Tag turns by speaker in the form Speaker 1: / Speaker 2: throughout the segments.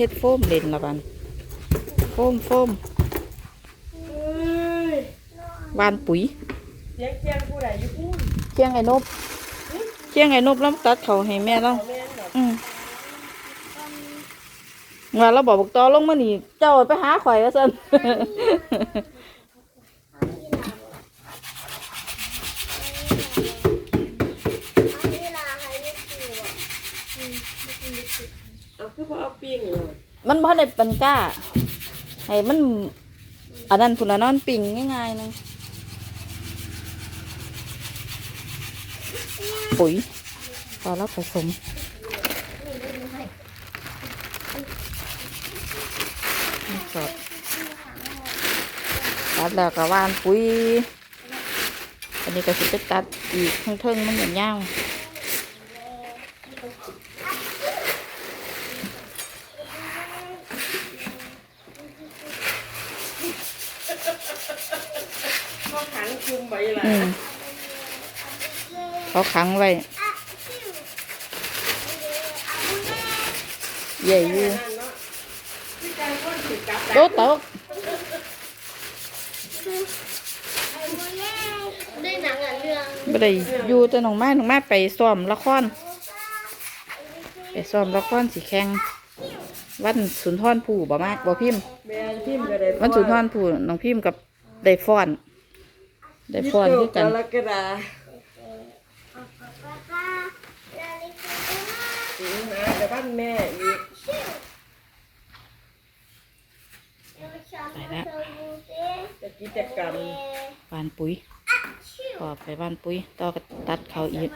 Speaker 1: เฮ็ดโฟมเล่นละบันโฟมโฟม
Speaker 2: เอ้ย
Speaker 1: หวานปุ๋ย
Speaker 2: เสียงเสียงผู้ใดอยู่พูด
Speaker 1: เคียงไอ้นบเคียงไอ้นบแล้วตัดเขาให้แม่เรา
Speaker 2: แม่นดอก
Speaker 1: อืมว่าเราบอกบอกต่อลงมานี่เจ้าไปหาข่อยว่าซั่น
Speaker 2: เอาคือพอเอาปิ้งเลย
Speaker 1: มันบ่ได้ปันก้าให้มันอันนั้นพุ่นละนอนปิ่งง่ายๆนึงปุ๋ยพอแล้วผสมสดตัดแล้วก็หวานปุ๋ย อันนี้ก็สิไปตัดอีกเทิงๆมันเหมือนย่า
Speaker 2: ง ขังคุมไว้ล่ะ
Speaker 1: อืมเขาขังไว้ใหญ่อยู่
Speaker 2: นั่นเนาะพี่การก้นถือกลับ
Speaker 1: โต๊ะโต๊ะ
Speaker 3: ได้หนังอะเรื่อง
Speaker 1: ไม่ได้อยู่แต่น้องไม้น้องไม้ไปซ้อมละครไปซ้อมละครสีแข่งวันสุนทรภู่บ่มากบ่พิมพ์
Speaker 2: แม่พิมพ์ก็ได้
Speaker 1: วันสุนทรภู่น้องพิมพ์กับได้ฟ้อน ได้ฟ้อนคือกัน
Speaker 2: กรกฎาสิงหาแต่บ้านแม่อีกจะกิจกรรม
Speaker 1: บ้านปุ๋ยพอไปบ้านปุ๋ยต่อก็ตัดเขาอีก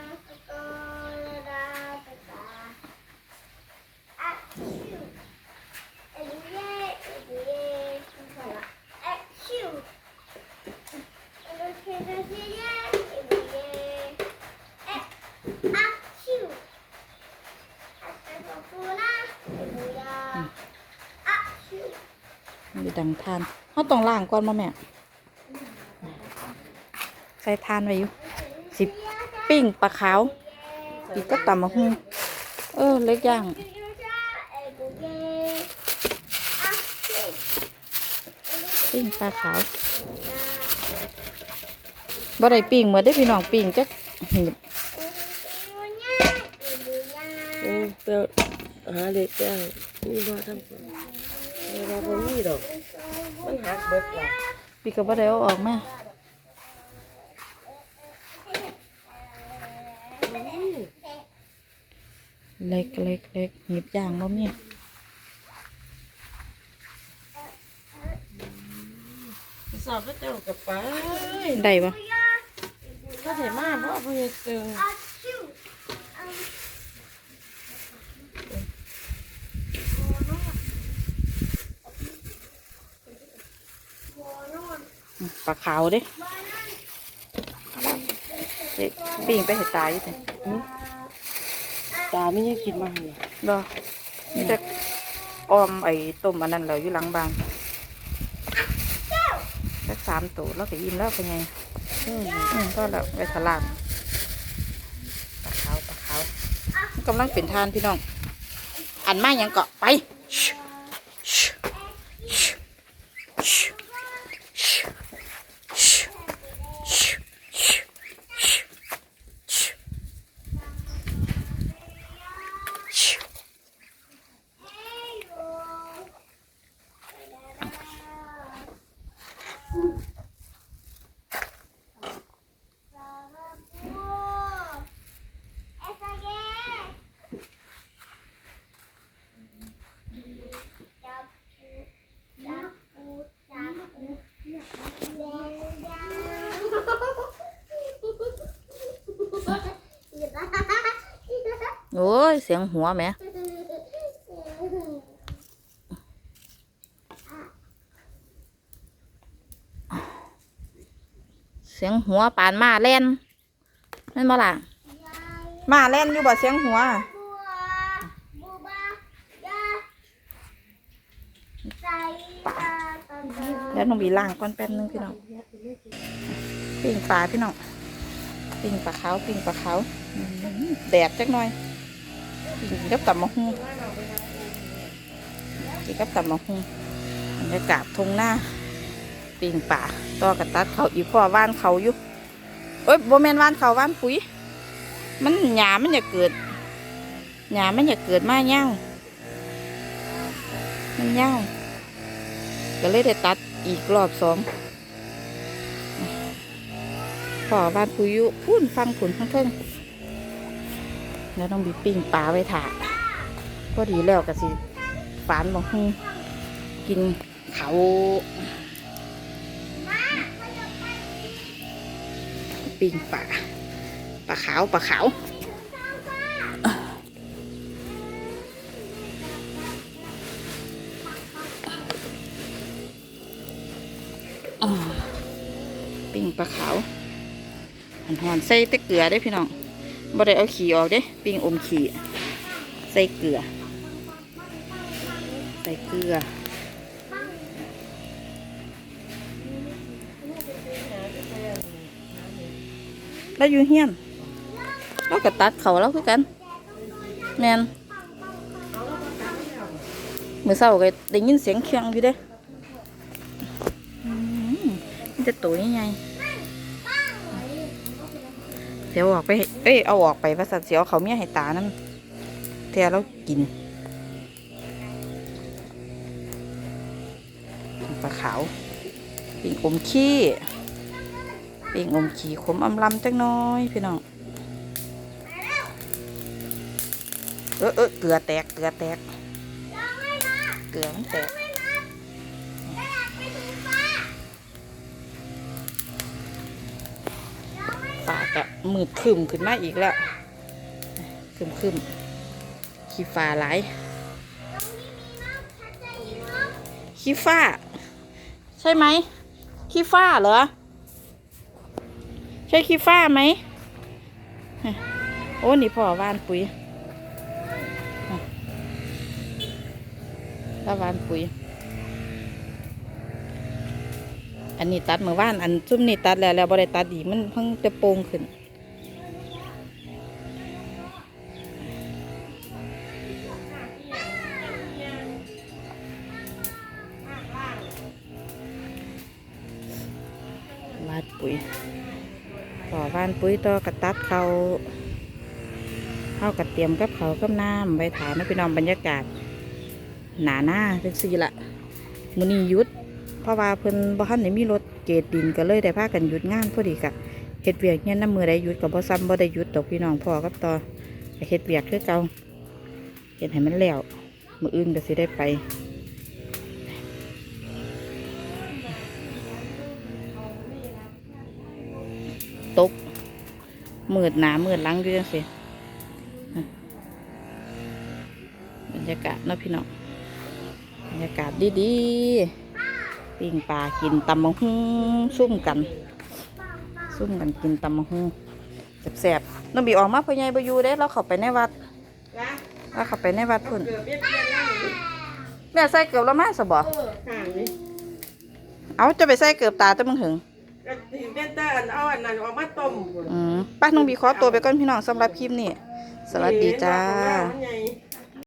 Speaker 1: มีดังทานเขาต้องล้างก่อนมาแม่ ใส่ทานไว้อยู่ สิปิ้งปลาขาว อีกก็ตำมะฮุ่งเออ เล็กย่างปิ้งปลาขาว บ่ได้ปิ้งเหมือนได้พี่น้องปิ้งจักหีบ
Speaker 2: เออเจ้าหาเด็กแก้วนี่บ่ทำคนเวลาบ่มีดอกมันหักเบิดล่ะ
Speaker 1: พี่ก็บ่ได้เอาออกมาเล็กเล็กเล็กหีบย่างบ่มี
Speaker 2: สอบพระเจ้ากับไป
Speaker 1: ได้ปะ
Speaker 2: ถ้าเห็นมากเพราะเพื่อเจึง
Speaker 1: ปลาขาวด้เด็กปิ้งไปเห็ดตายอยู่แต่
Speaker 2: ตาไม่ยังกินมาเลย
Speaker 1: ดอมีแต่ออมไอ้ต้มอันนั้นเราอยู่หลังบ้านสักสามตัวแล้วก็ยิ้มแล้วเป็นไง อืมอืมก็แล้วไปถลางปลาขาวปลาขาวกำลังเป็นทานพี่น้อง อันมาหยังเกาะไป ย เสียงหัวแม่เสียงหัวปานมาเล่นนั่นบ่ล่ะมาเล่นอยู่บ่เสียงหัวแล้วน้องบีล่างก่อนแป๊บนึงพี่น้องปิ้งปลาพี่น้องปิ้งปลาเขาปิ้งปลาเขาแดดจักหน่อย กับตำมะฮุ่ง
Speaker 3: กินกับตำมะฮุงบรรยากาศทงหน้าปิงป่าต่อกระตัดเขาอีกพ่อว่านเขาอยู่เอ้ยโบแมนว่านเขาว่านปุ๋ย มันหยามันอย่าเกิดหยามันอย่าเกิดมาเง่ามันเง่าก็เลยได้ตัดอีกรอบสองพ่อว่านปุ๋ยอยู่พุ่นฟังผุนข้างเทิง แล้วต้องบีปิ้งปลาไว้ถาก็ดีแล้วก็สิฝานบางฮึกินเขาปิ้งปลาปลาขาวปลาขาวปิ้งปลาขาวหอนหอนๆใส่ต่เกลือได้พี่น้อง บ่ได้เอาขี้ออกเด้ปิ้งอมขี้ใส่เกลือ ใส่เกลือแล้วอยู่เฮียนเราก็ตัดเขาแล้วคือกัน แมนเมื่อเช้าก็ได้ยินเสียงเครื่องอยู่เด้มันจะตัวนี้ไง เดี๋ยวออกไป เอ้ย เอาออกไปว่าสัตว์เสียวเขาเมียให้ตานั่นเทียเรากิน ปลาขาวปิ่งอมขี้ปิ่งอมขี้ขมอำลำจักหน้อยพี่น้อง เออเออเกลือแตก เกลือแตก เกลือมันแตกปากอะ มืดขึ้มขึ้นมาอีกแล้วขึมขึมขี้ฟ้าไหลขี้ฟ้า ใช่ไหมขี้ฟ้าเหรอ ใช่ขี้ฟ้าไหมโอ้นี่พ่อว่านปุ๋ยแล้วว่านปุ๋ย อันนี้ตัดเมื่อวาน อันซุ่มนี่ตัดแล้วแล้วบ่ได้ตัดดีมันเพิ่งจะโป่งขึ้น อวานปุ๋ยต่อกระตัดเขาเข้ากระเตรียมกับเขากับน้ำไว้ถานะพี่น้องบรรยากาศ หนาหน้าเป็นสีละมือนี้หยุดเพราะว่าเพิ่นบ่ทันได้มีรถเกตดินก็เลยได้พากันหยุดงานพอดีกะเฮ็ดเวียกเนี่ยน้ำมือได้หยุดกับบ่ซ้ำบ่ได้หยุดดอกพี่น้องพ่อกับต่อเฮ็ดเวียกคือเก่าเฮ็ดให้มันแล้วมืออื่นก็สิได้ไป ตกมืดหนามืดหลังอยู่จังสิบรรยากาศเนาะพี่น้องบรรยากาศดีๆปิ้งปลากินตำมะฮุ่งซุ่มกัน ซุ่มกันกินตำมะฮุ่งแสบๆน้องบีออกมาพ่อใหญ่บอยู่เด้เราเข้าไปในวัดเราเข้าไปในวัดพุ่น
Speaker 2: เกือบเบี้ยเบี้ยแล้วนี่
Speaker 3: แม่ใส่เกือบแล้วมาสบอ
Speaker 2: เออห่างนี่
Speaker 3: เอาจะไปใส่เกือบตาแต่มึงถึง
Speaker 2: ก็ถึงเป็นแต่อันเอาอันนั้นออกมาต้มพุ่น
Speaker 3: อืมป้าน้องบีขอตัวไปก่อนพี่น้องสำหรับคลิปนี้ สวัสดีจ้า
Speaker 2: นี่ของเรมันใหญ่